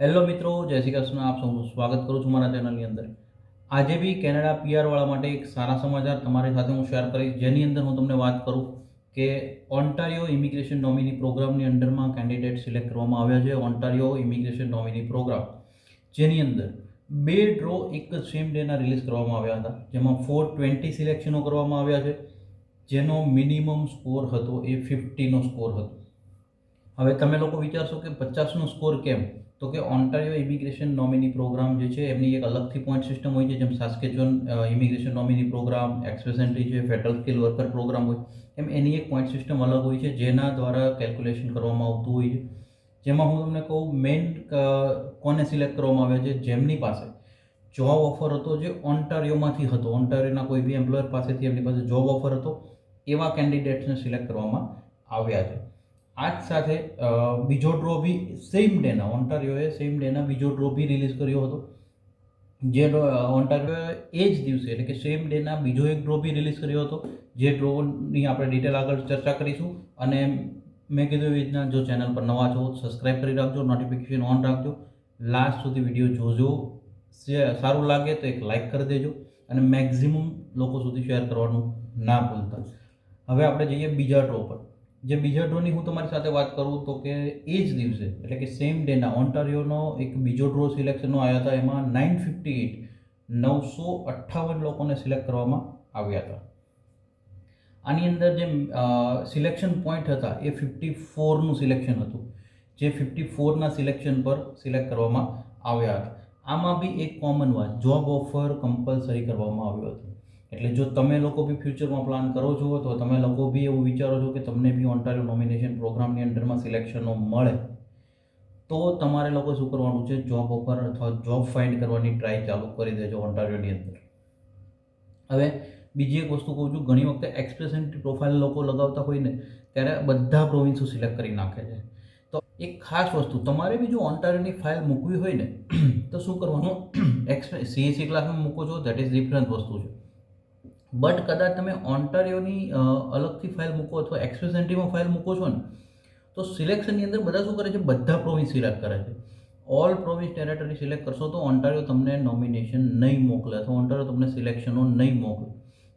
Hello મિત્રો, જય શ્રી કૃષ્ણ. આપ સૌનું સ્વાગત કરું છું મારા ચેનલની અંદર. આજે બી કેનેડા પીઆરવાળા માટે એક સારા સમાચાર તમારી સાથે હું શેર કરીશ. જેની અંદર હું તમને વાત કરું કે ઓન્ટારિયો ઇમિગ્રેશન નોમિની પ્રોગ્રામની અંડરમાં કેન્ડિડેટ સિલેક્ટ કરવામાં આવ્યા છે. ઓન્ટારિયો ઇમિગ્રેશન નોમિની પ્રોગ્રામ જેની અંદર બે ડ્રો એક જ સેમ ડેના રિલીઝ કરવામાં આવ્યા હતા. જેમાં ફોર ટ્વેન્ટી સિલેક્શનો કરવામાં આવ્યા છે. જેનો મિનિમમ સ્કોર હતો એ ફિફ્ટીનો સ્કોર હતો. હવે તમે લોકો વિચારશો કે પચાસનો સ્કોર કેમ? તો કે ઓન્ટારિયો ઇમિગ્રેશન નોમિની પ્રોગ્રામ જે છે, એમની એક અલગથી પોઈન્ટ સિસ્ટમ હોય છે, જેમ Saskatchewan immigration nominee programme express entry છે ફેડરલ સ્કિલ વર્કર પ્રોગ્રામ હોય, એમ એની એક પોઈન્ટ સિસ્ટમ અલગ હોય છે, જેના દ્વારા કેલ્ક્યુલેશન કરવામાં આવતું હોય છે. જેમાં હું તમને કહું મેઇન કોને સિલેક્ટ કરવામાં આવ્યા છે? જેમની પાસે જોબ ઓફર હતો જે ઓન્ટારિયોમાંથી હતો. ઓન્ટારિયોના કોઈ બી એમ્પ્લોયર પાસેથી એમની પાસે જોબ ઓફર હતો, એવા કેન્ડિડેટ્સને સિલેક્ટ કરવામાં આવ્યા છે. આ જ સાથે બીજો ડ્રો સેમ ડેના ઓન્ટારિયોએ સેમ ડેના બીજો ડ્રો રિલીઝ કર્યો હતો. જે ઓન્ટારિયોએ એ જ દિવસે, એટલે કે સેમ ડેના બીજો એક ડ્રો રિલીઝ કર્યો હતો. જે ડ્રોની આપણે ડિટેલ આગળ ચર્ચા કરીશું. અને મેં કીધું એવી રીતના, જો ચેનલ પર નવા છો સબસ્ક્રાઈબ કરી રાખજો નોટિફિકેશન ઓન રાખજો. લાસ્ટ સુધી વીડિયો જોજો. સારું લાગે તો એક લાઇક કરી દેજો. અને મેક્ઝિમમ લોકો સુધી શેર કરવાનું ના ભૂલતા. હવે આપણે જઈએ બીજા ડ્રો પર. જે બીજા ડ્રોની હું તમારી સાથે વાત કરું તો કે એ જ દિવસે, એટલે કે સેમ ડેના ઓન્ટારિયોનો એક બીજો ડ્રો સિલેક્શનનો આવ્યા હતા, એમાં નાઇન ફિફ્ટી એઇટ નવસો અઠ્ઠાવન લોકોને સિલેક્ટ કરવામાં આવ્યા હતા. આની અંદર જે સિલેક્શન પોઈન્ટ હતા, એ ફિફ્ટી ફોરનું સિલેક્શન હતું, જે ફિફ્ટી ફોરના સિલેક્શન પર સિલેક્ટ કરવામાં આવ્યા હતા. આમાં બી એક કોમન વાત જોબ ઓફર કમ્પલસરી કરવામાં આવ્યો હતો. એટલે જો તમે લોકો બી ફ્યુચરમાં પ્લાન કરો છો, તો તમે લોકો બી એવું વિચારો છો કે તમને બી ઓન્ટારિયો નોમિનેશન પ્રોગ્રામની અંડરમાં સિલેક્શનો મળે, તો તમારે લોકો શું કરવાનું છે? જોબ ઓફર અથવા જોબ ફાઇન્ડ કરવાની ટ્રાય ચાલુ કરી દેજો ઓન્ટારિયોની અંદર. હવે બીજી એક વસ્તુ કહું છું, ઘણી વખતે એક્સપ્રેશન પ્રોફાઇલ લોકો લગાવતા હોય ને, ત્યારે બધા પ્રોવિન્સો સિલેક્ટ કરી નાખે છે. તો એક ખાસ વસ્તુ, તમારે બી જો ઓન્ટારિયોની ફાઇલ મૂકવી હોય ને, તો શું કરવાનું? એક્સપ્રે સીએસસી ક્લાસમાં મૂકો છો દેટ ઇઝ ડિફરન્ટ વસ્તુ છે. બટ કદાચ તમે ઓન્ટારિયોની અલગથી ફાઇલ મૂકો અથવા એક્સપ્રેસ એન્ટ્રીમાં ફાઇલ મૂકો છો ને, તો સિલેક્શનની અંદર બધા શું કરે છે? બધા પ્રોવિન્સ સિલેક્ટ કરે છે. ઓલ પ્રોવિન્સ ટેરેટરી સિલેક્ટ કરશો તો ઓન્ટારિયો તમને નોમિનેશન નહીં મોકલે અથવા ઓન્ટારિયો તમને સિલેક્શનો નહીં મોકલે.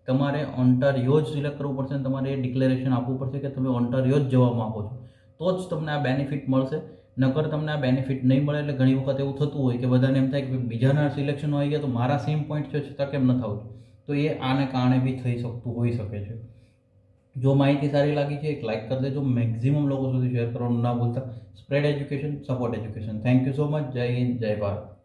તમારે ઓન્ટારિયો જ સિલેક્ટ કરવું પડશે અને તમારે એ ડિક્લેરેશન આપવું પડશે કે તમે ઓન્ટારિયો જ જવા માગો છો. તો જ તમને આ બેનિફિટ મળશે. નકર તમને આ બેનિફિટ નહીં મળે એટલે ઘણી વખત એવું થતું હોય કે બધાને એમ થાય કે બીજાના સિલેક્શનો આવી ગયા તો મારા સેમ પોઈન્ટ છે, છતાં કેમ ન થવું તો એ આને કારણે બી થઈ શકતું, હોઈ શકે છે. જો માહિતી સારી લાગી છે, એક લાઇક કરી દેજો. મેક્ઝિમમ લોકો સુધી શેર કરવાનું ના ભૂલતા. Spread education support education thank you so much જય હિન્દ, જય ભારત.